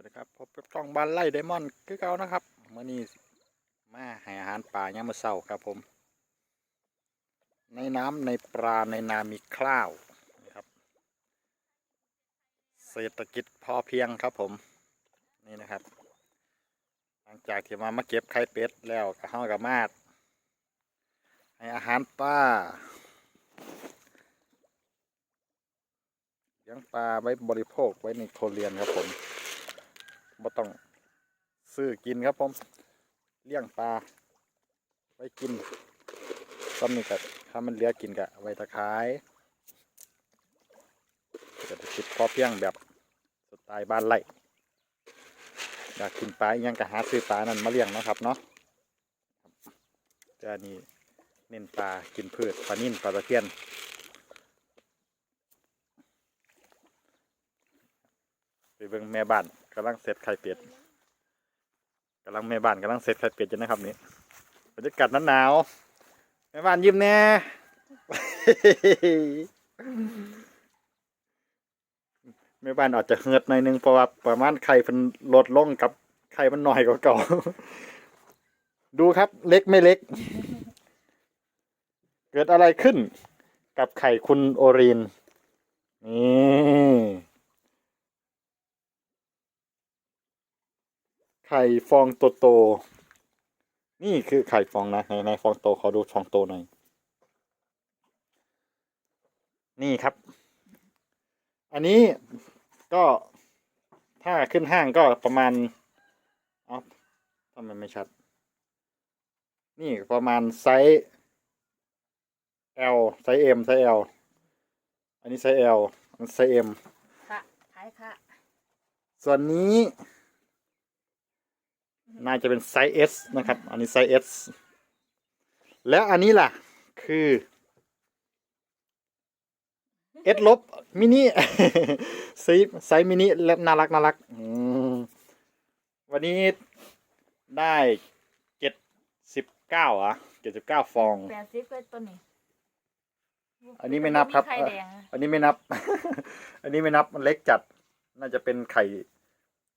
วัสดีครับพบกับช่องบ้านไร่ไดมอนด์คือเก่านะครับมื่อนี้มาให้อาหารป่ายามมื้อเช้าครับผม ในน้ำในปลาในนามีข้าวนะครับ เศรษฐกิจพอเพียงครับผมนี่นะครับ หลังจากที่มามาเก็บไข่เป็ดแล้วก็เฮากับมาดให้อาหารปลาเลี้ยงปลาไว้บริโภคไว้ในโคเรียนครับผม บ่ต้องซื้อกินครับผมเลี้ยงปลาไว้กินซ้ำนี่ก็ถ้ามันเหลือกินก็เอาไว้ตะขายเศรษฐกิจพอเพียงแบบสไตล์บ้านไร่อยากกินปลาอิหยังก็หาซื้อปลานั่นมาเลี้ยงนะครับเนาะแต่อันนี้เน้นปลากินพืชปลานิ่นปลาตะเพียนไปเบิ่งแม่บ้าน กำลังเซตไข่เป็ดกำลังแม่บ้านกำลังเซตไข่เป็ดอยู่นะครับนี่บรรยากาศหนาวแม่บ้านยิ้มแน่แม่บ้านอาจจะเหือดหน่อยนึงเพราะว่าประมาณไข่มันลดลงกับไข่มันหน่อยกว่าเก่า ดูครับ เล็กไม่เล็ก เกิดอะไรขึ้น กับไข่คุณโอรีนนี่ ไข่ฟองโตโตๆนี่คือไข่ฟองนะในในฟองโตขอดูฟองโตหน่อย นี่ครับ อันนี้ก็ถ้าขึ้นห้างก็ประมาณอ๋อทำไมไม่ชัด นี่ประมาณไซส์ L ไซส์ M ไซส์ L อันนี้ไซส์ L อันนี้ไซส์ M ค่ะขายค่ะ ส่วนนี้ น่าจะเป็นไซส์ S นะครับ อันนี้ไซส์ S แล้วอันนี้ล่ะ คือ S ลบมินิไซส์ไซส์มินิและน่ารักน่ารักอืมวันนี้ได้เจ็ดสิบเก้าอะเจ็ดสิบเก้าฟอง แปดสิบก็ต้นนี้อันนี้ไม่นับครับมีไข่แดงอะอันนี้ไม่นับ อันนี้ไม่นับมันเล็กจัด น่าจะเป็นไข่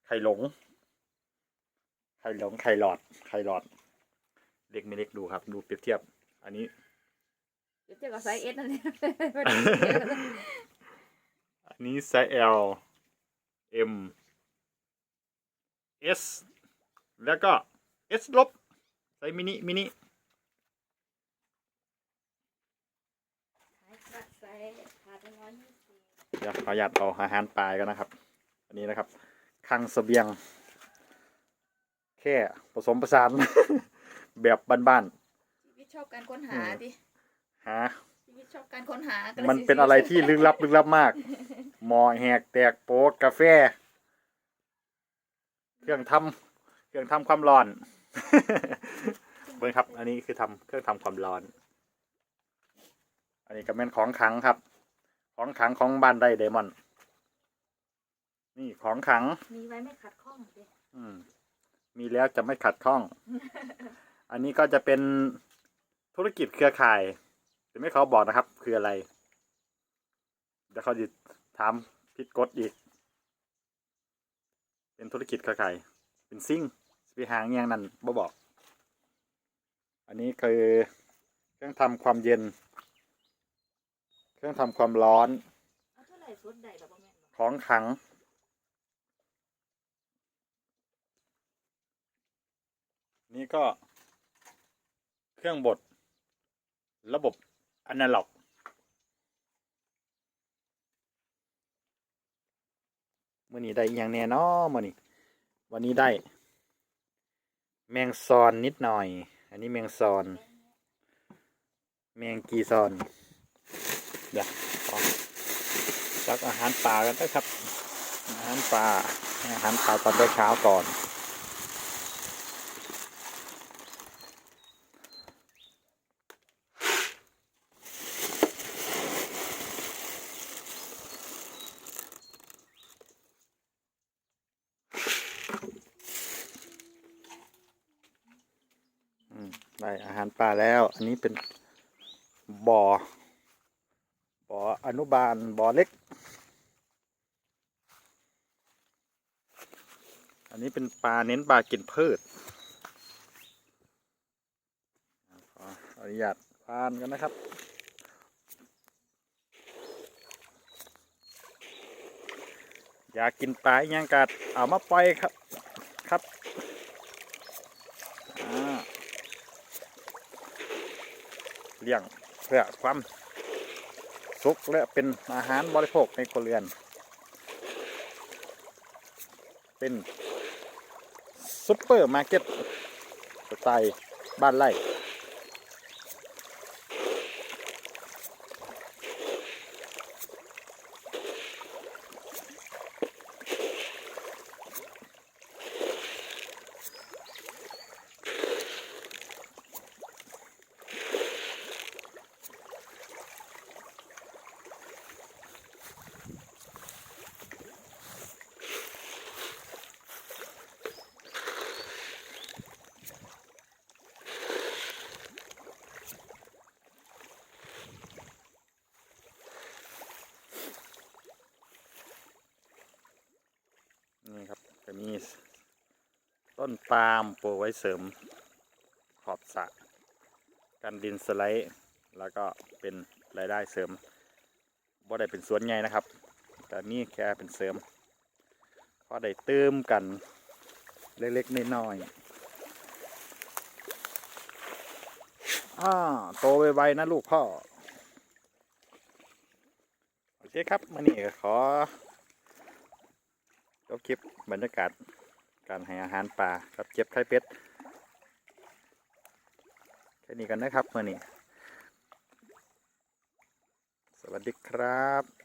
ไข่หลง ไข่หลงไข่หลอด ไข่หลอด เล็กไม่เล็กดูครับ ดูเปรียบเทียบ อันนี้ เดี๋ยวเจอกับไซส์เอสนั่นเองอันนี้ไซส์ L M S แล้วก็ S ลบไซส์มินิ มินิขายค่ะไซส์ขาดเป็นร้อยยี่สิบเดี๋ยวขออนุญาตเอาอาหารปลายกันนะครับ อันนี้นะครับคลังเสบียง แค่ผสมผสาน แบบบ้านชีวิตชอบการค้นหาดิๆหา ชีวิตชอบการค้นหาก็ลยมันเป็นอะไรที่ลึกลับลึกลับมาก หมอแหกแตกโป๊กกาแฟ เครื่องทำเครื่องทำความร้อน เบิ่งครับ อันนี้คือทำเครื่องทำความร้อน อันนี้ก็เป็นของขลังครับ ของขลังของบ้านไดเดมอนนี่ของขลัง มีไว้ไม่ขัดข้องดิอืม มีแล้วจะไม่ขัดข้อง อันนี้ก็จะเป็นธุรกิจเครือข่ายแต่ไม่เขาบอกนะครับ คืออะไรเดี๋ยวเขาจะถามผิดกฎอีก เป็นธุรกิจเครือข่าย เป็นซิ่งสปีหางอย่างนั้นบ่บอก อันนี้คือเครื่องทำความเย็น เครื่องทำความร้อน เอาเท่าไหร่สุดใดแบบว่าแม่นบ่ของขลัง นี่ก็ เครื่องบด ระบบอนาล็อก มื่อนี้ได้อย่างแน่นอมื่อนี้วันนี้ได้ แมงซอนนิดหน่อย อันนี้แมงซอน แมงกีซอน เดี๋ยวขอจักอาหารป่ากันนะครับ อาหารป่าอาหารป่าตอนเช้าก่อน อืม ได้อาหารป่าแล้ว อันนี้เป็นบ่อ บ่ออนุบาล บ่อเล็ก อันนี้เป็นปลาเน้นปลากินพืช ขออนุญาตพานกันนะครับอยากกินปลาอหยังกัดเอามาปล่อยครับ ครับอ่า เลี้ยงเพื่อความสุขและเป็นอาหารบริโภคในครัวเรือน เป็นซุปเปอร์มาร์เก็ตสไตล์บ้านไร่ มีต้นปาล์มปลูกไว้เสริมขอบสระกันดินสไลด์แล้วก็เป็นรายได้เสริมบ่ได้เป็นสวนใหญ่นะครับ แต่นี่แค่เป็นเสริมพอได้เติมกันเล็กๆน้อยๆอ่าโตไวๆนะลูกพ่อ โอเคครับมันนี่ขอ จบคลิปบรรยากาศการให้อาหารปลากับเก็บไข่เป็ดแค่นี้กันนะครับเมื่อนี้สวัสดีครับ